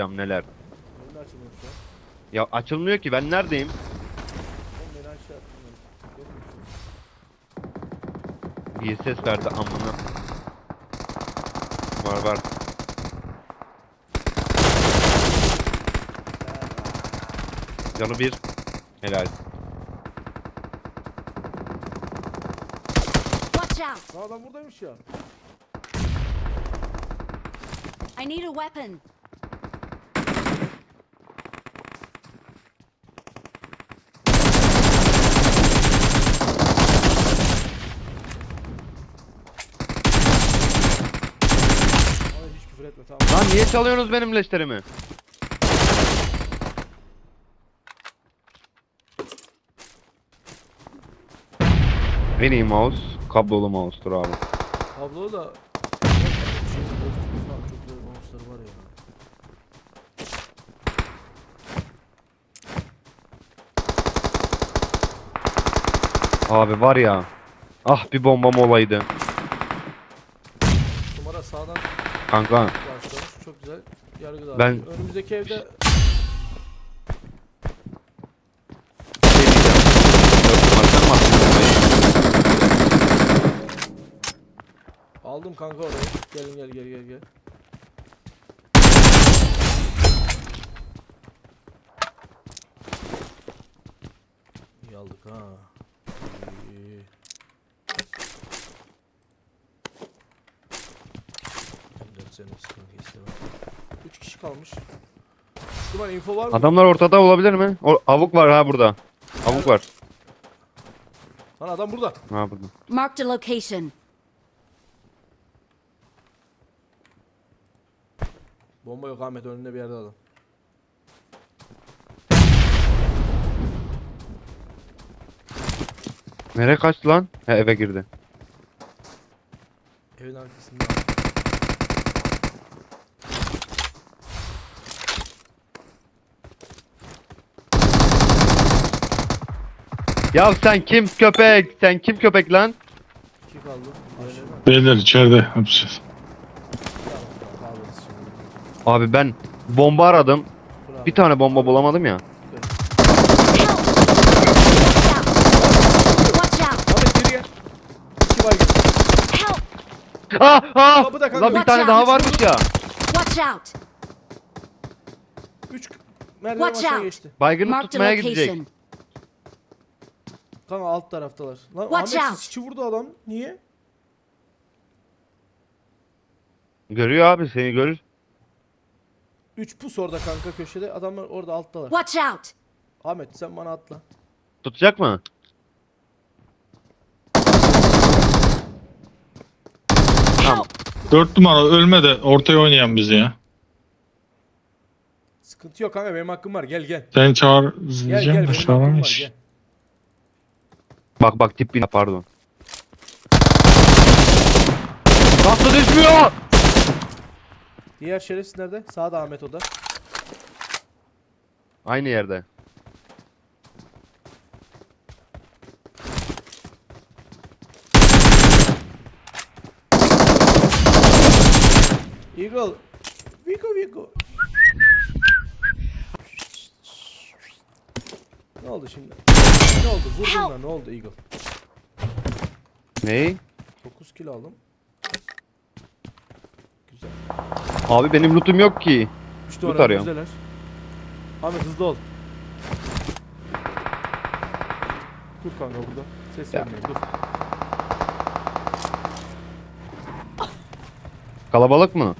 açacağım neler. Benim de açılmıyor şu an. Ya açılmıyor ki ben neredeyim? Oğlum beni aşağı atmıyor. Benim şu. Bir ses verdi amına. Var var. Canı bir. Helal. Watch out! Lan adam buradaymış ya. I need a weapon. Ama hiç küfür etme tamam. Lan niye çalıyorsunuz benim leşlerimi? En iyi mouse kablolu mouse'tur abi. Tablo da şey, çok güzel monster var ya. Abi var ya. Ah bir bombam olaydı. Numara sağdan Kanka. Yargı da Ben- Önümüzdeki evde. Dört numarasından mı attın bombayı? aldım kanka orayı. Gelin gel gel gel gel. İyi aldık ha. İyi. M4 senin sıkıntı istemem. 3 kişi kalmış. Duman info var mı? Adamlar ortada olabilir mi? O, avuk var ha burada. Avuk var. Lan adam burada. Ha burada. Marked a location. Bomba yok Ahmet önünde bir yerde adam. Nereye kaçtı lan? He eve girdi. Evin arkasında. Ya sen kim köpek? Sen kim köpek lan? İki kaldı. Beyler içeride. Tamam, şimdi. Abi ben bomba aradım. Bravo. Bir tane bomba bulamadım ya. Watch out! Ahmet geri gel. İki baygın. Help! Ah ah! Kapıda kanka. Lan bir tane daha varmış ya. Watch out! Üç merdiven Watch aşağı out. geçti. Baygını Marked a tutmaya gidecek. location. Kanka alt taraftalar. Lan Watch Ahmet out. sıçı vurdu adam. Niye? Görüyor abi seni görür. Üç pus orada kanka köşede. Adamlar orada alttalar. Watch out! Ahmet sen bana atla. Tutacak mı? Tamam. Dört numara ölme de ortaya oynayan bizi ya. Sıkıntı yok kanka benim hakkım var. Gel gel. Sen çağır Gel gel benim hakkım var gel. Bak bak tip bin pardon. Nasıl düşmüyor? Diğer şerefsiz nerede? Sağda Ahmet o da. Aynı yerde. Eagle. Vigo Vigo. Ne oldu şimdi? Ne oldu? Vurdun da ne oldu Eagle? Ney? 9 kill aldım. Güzel. Abi benim lootum yok ki. 3 Loot arıyorum. güzeller. Ahmet hızlı ol. Dur kanka burada. Ses Ya. vermeyin dur. Kalabalık mı?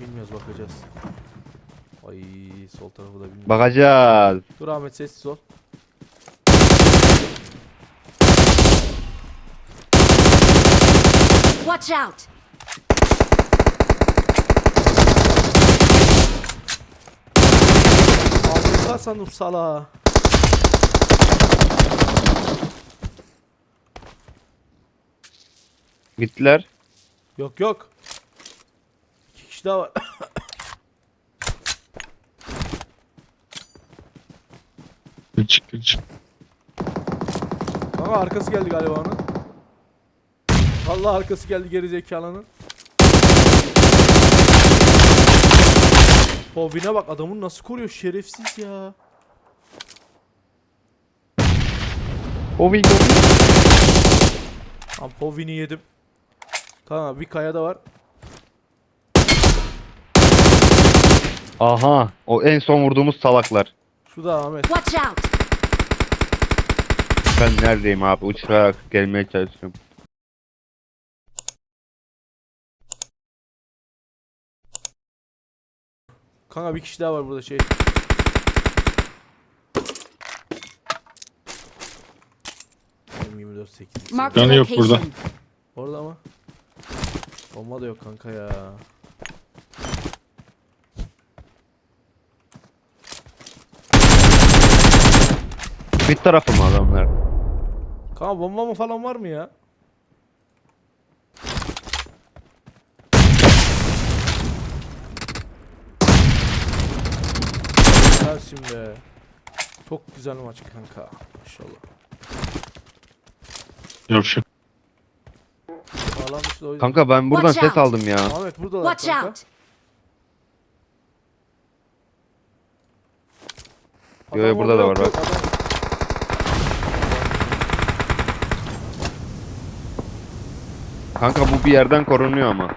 Bilmiyoruz bakacağız. Ay sol tarafı da bilmiyorum. Bakacağız. Dur Ahmet sessiz ol. Watch out! Afrika sandım sala. Gittiler. Yok yok. İki kişi daha var. Geç geç. Kanka arkası geldi galiba onun. Allah arkası geldi geri zekalının. Povine bak adamın nasıl koruyor şerefsiz ya. Wing. Lan Povin'i yedim. Kanka bir kaya da var. Aha. O en son vurduğumuz salaklar. Şu da Ahmet. Watch out! Ben neredeyim abi? Uçarak gelmeye çalışıyorum. Kanka bir kişi daha var burada şey. M24 8. Mark Canı yok burada. Orada ama. Bomba da yok kanka ya. Bir tarafı mı adamlar? Kanka bomba mı falan var mı ya? Gelsin be. Çok güzel maç kanka. Maşallah. Da o yüzden. Kanka ben buradan Watch ses out. aldım ya. Ahmet buradalar Watch kanka. out! Yo, yo, Adam burada da var, yok, bak. adam- Kanka bu bir yerden korunuyor ama.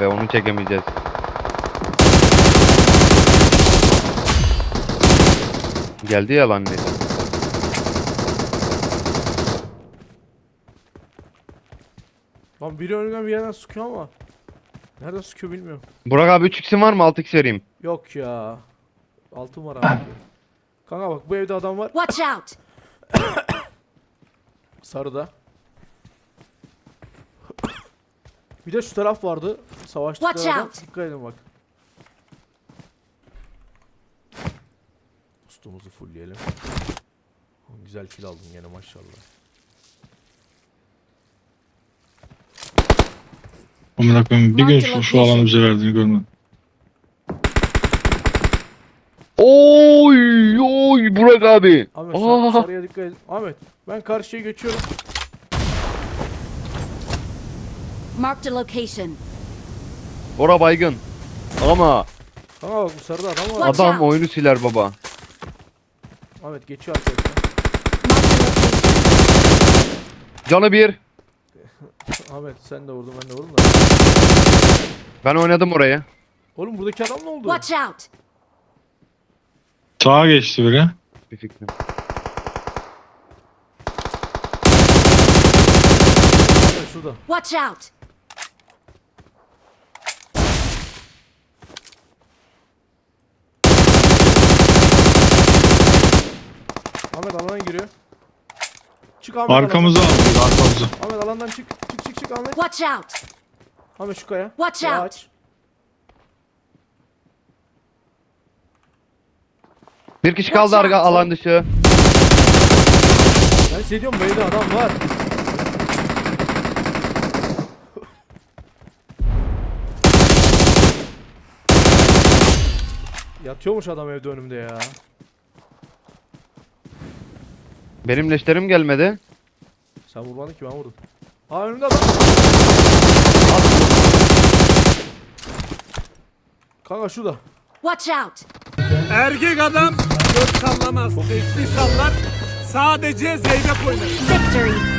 Be onu çekemeyeceğiz. Geldi ya lan ne? Lan biri önümden bir yerden sıkıyor ama. Nereden sıkıyor bilmiyorum. Burak abi 3x'in var mı 6x vereyim? Yok ya. Altın var abi. Kanka bak bu evde adam var. Watch out! Sarıda. Bir de şu taraf vardı. Savaştıkları adam. Dikkat edin bak. Pustumuzu fullleyelim. Güzel kill aldın gene maşallah. Amına koyayım bir gün şu, şu alanı bize verdiğini görmedim. Oy oy Burak abi. Ahmet sen Aa, sarıya dikkat edin. Ahmet ben karşıya geçiyorum. Marked a location. Bora baygın. Ama Kanka bak bu sarıda adam var. Watch adam out. oyunu siler baba. Ahmet geçiyor arkadaşlar. Marked a location. Canı bir. Ahmet sen de vurdun ben de vurdum da. Ben oynadım oraya. Oğlum buradaki adam ne oldu? Watch out! Sağa geçti biri. Bir fikrim. Ahmet şurada. Watch out! Ahmet alana giriyor. Çık Ahmet Arkamızı aldı biri, arkamızı. alandan. Ahmet alandan çık. Çık çık çık Ahmet. Watch out! Ahmet şu kaya. Watch out. aç. Bir kişi kaldı arka alan dışı. Ben size diyorum böyle adam var. Yatıyormuş adam evde önümde ya. Benim leşlerim gelmedi. Sen vurmadın ki ben vurdum. Aa önümde adam. Kanka şurada. Watch out! Erkek adam göz sallamaz. Sesli sallar. Sadece zeybek oynar. Victory!